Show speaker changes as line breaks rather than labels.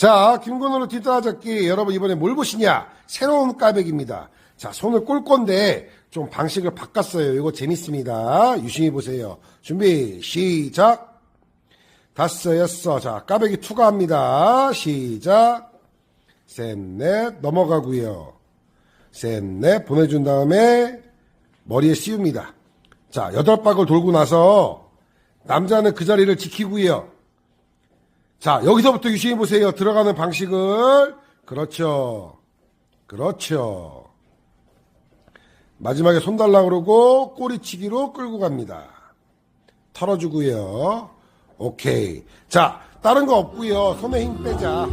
자, 김건우로 뒷따라잡기. 여러분, 이번에 뭘 보시냐? 새로운 까백입니다. 자, 손을 꼴 건데, 좀 방식을 바꿨어요. 이거 재밌습니다. 유심히 보세요. 준비, 시작. 다섯, 여섯. 자, 까백이 투가합니다. 시작. 셋, 넷, 넘어가고요 셋, 넷, 보내준 다음에 머리에 씌웁니다. 자, 여덟 박을 돌고 나서 남자는 그 자리를 지키고요. 자, 여기서부터 유심히 보세요. 들어가는 방식을. 그렇죠. 그렇죠. 마지막에 손 달라 그러고 꼬리치기로 끌고 갑니다. 털어주고요. 오케이. 자, 다른 거 없고요. 손에 힘 빼자.